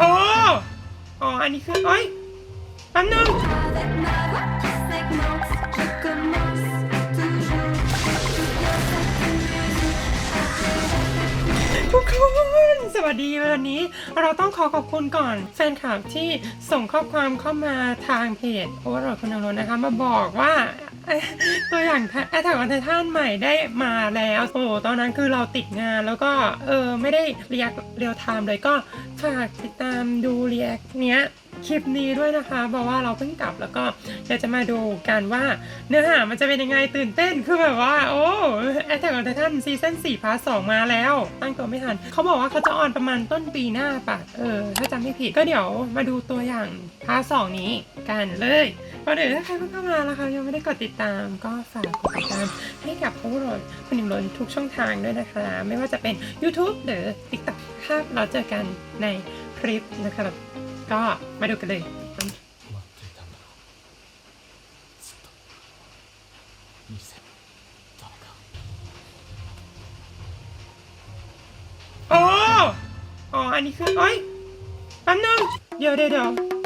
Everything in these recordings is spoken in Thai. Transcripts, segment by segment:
อ๋ออ๋ออันนี้คือเอ้ยแป๊บนึง วัสดีวันนี้ เราต้องขอขอบคุณก่อนแฟนคลับที่ส่งข้อความเข้ามาทางเพจโอเวอร์โหลดคนนางรนะคะ มาบอกว่าตัวอย่างแอทแทกออนไททันใหม่ได้มาแล้ว โอ้โหตอนนั้นคือเราติดงานแล้วก็ เออ ไม่ได้เรียกเรียลไทม์เลยก็ฝากติดตามดูเรียกเนี้ย คลิปนี้ด้วยนะคะเพราะว่าเราเพิ่งกลับแล้วก็เดี๋ยวจะมาดูกันว่าเนื้อหามันจะเป็นยังไงตื่นเต้นคือแบบว่า โอ้แอ t แทกออนไททันซีซั่น4พาร์ท2มาแล้ว ตั้งตัวไม่ทันเขาบอกว่าเขาจะออนประมาณต้นปีหน้าปะเออ ถ้าจำไม่ผิดก็เดี๋ยวมาดูตัวอย่างพาร์ท2นี้กันเลยพอเดี๋ยวถ้าใครเพิ่งเข้ามาแล้วค่ะยังไม่ได้กดติดตามก็ฝากกดติดตามให้กับพวกเราคุณหญิงรนทุกช่องทางด้วยนะคะ ไม่ว่าจะเป็น YouTube หรือ TikTok ถ้าเราเจอกันในคลิปนะคะ ก็มาดูกันเลยอ้ อ๋อ อันนี้คือโอ้ยแป๊บนึงเดี๋ยวเดี๋ยว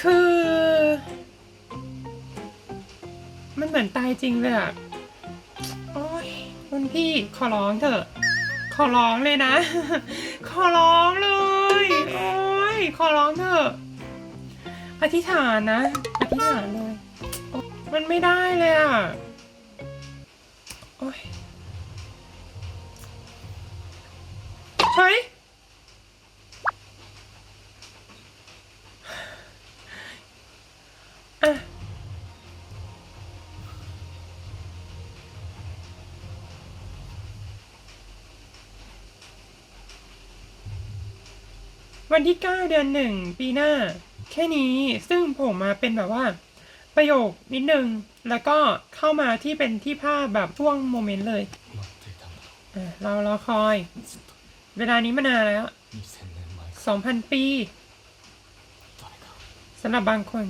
คือ มันเหมือนตายจริงเลยอะโอ้ยคุณพี่ขอร้องเถอะ ขอร้องเลยนะ ขอร้องเลย โอ้ยขอร้องเถอะอธิษฐานนะ อธิษฐานเลย มันไม่ได้เลยอะโอ้ยเฮ้ย วันที่ 9 เดือนหนึ่งปีหน้า แค่นี้ซึ่งผมมาเป็นแบบว่า ประโยคนิดนึง แล้วก็เข้ามาที่เป็นที่ภาพแบบช่วงโมเมนต์เลยอะเรารอคอย เวลานี้มานานแล้ว 2,000 ปีสำหรับบางคน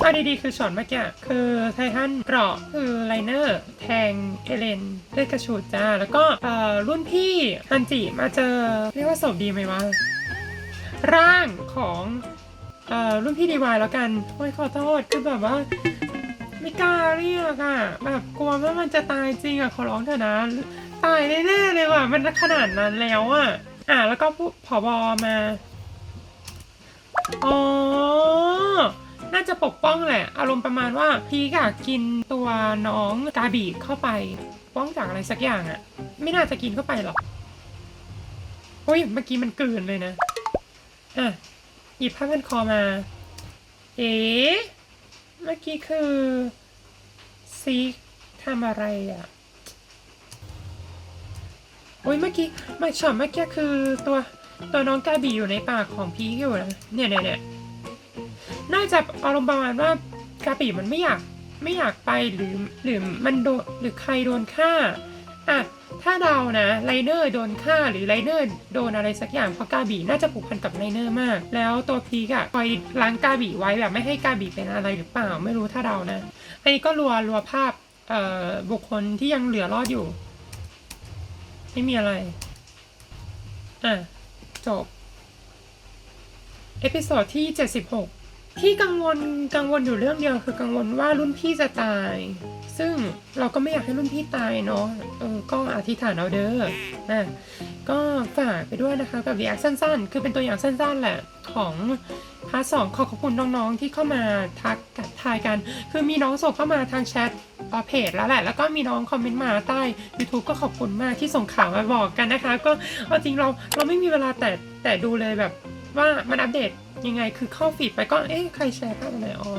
เอาดีๆคือช็อตเมื่อกี้คือไททันเกราะคือไลเนอร์แทงเอเลนเลือดกระฉูดจ้า แล้วก็เอ่อรุ่นพี่ฮันจิมาเจอ เรียกว่าศพดีไหมวะ ร่างของเอ่อรุ่นพี่ดีวายแล้วกันโอ้ยขอโทษคือแบบว่าไม่กล้าเรียกอะแบบกลัวว่ามันจะตายจริงอะขอร้องเถอะนะ ตายแน่ๆเลยว่ะมันขนาดนั้นแล้วอะอะแล้วก็ผอบอมาอ๋อ ป้องแหละอารมณ์ประมาณว่าพีกอะกินตัวน้องกาบีเข้าไป ป้องจากอะไรสักอย่างอะไม่น่าจะกินเข้าไปหรอกอุ้ยเมื่อกี้มันกลืนเลยนะอะหยิบผ้าพันคอมา เอ๋เมื่อกี้คือซีทำอะไรอะโอ้ยเมื่อกี้มาช็อตเมื่อกี้คือตัวตัวน้องกาบีอยู่ในปากของพีคอยู่นะเนี่ยเนี่ยเนี่ย น่าจะอารมณ์ประมาณว่ากาบีมันไม่อยากไม่อยากไปหรือหรือมันโดนหรือใครโดนฆ่าอะถ้าเดานะไลเนอร์โดนฆ่าหรือไลเนอร์โดนอะไรสักอย่างเพราะกาบีน่าจะผูกพันกับไลเนอร์มาก แล้วตัวพีกอะคอยล้างกาบีไว้แบบไม่ให้กาบีเป็นอะไรหรือเปล่าไม่รู้ถ้าเดานะอันนี้ก็รัวรัวภาพเอ่อบุคคลที่ยังเหลือรอดอยู่ ไม่มีอะไรอะจบ เอพิโซดที่ 76 ที่กังวลกังวลอยู่เรื่องเดียวคือกังวลว่ารุ่นพี่จะตาย ซึ่งเราก็ไม่อยากให้รุ่นพี่ตายเนาะเออก็อธิษฐานเอาเด้ออะก็ฝากไปด้วยนะคะกับรีแอคสั้นๆ คือเป็นตัวอย่างสั้นๆแหละของพาร์ทสองขอขอบคุณน้องๆที่เข้ามาทักทายกัน คือมีน้องส่งเข้ามาทางแชทเอ่อเพจแล้วแหละ แล้วก็มีน้องคอมเมนต์มาใต้ YouTube ก็ขอบคุณมากที่ส่งข่าวมาบอกกันนะคะ ก็จริงเราเราไม่มีเวลาแต่แต่ดูเลยแบบว่ามันอัปเดต ยังไงคือเข้าฟีดไปก็เอ๊ะใครแชร์ภาพอะไรอ๋อ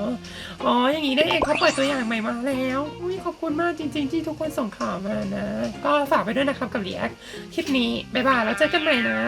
อ๋ออย่างนี้ได้เองเขาเปิดตัวอย่างใหม่มาแล้วอุ้ยขอบคุณมากจริง ๆ ที่ทุกคนส่งข่าวมานะ ก็ฝากไปด้วยนะครับกับเรียกคคลิปนี้บ๊ายบายแล้วเจอกันใหม่นะ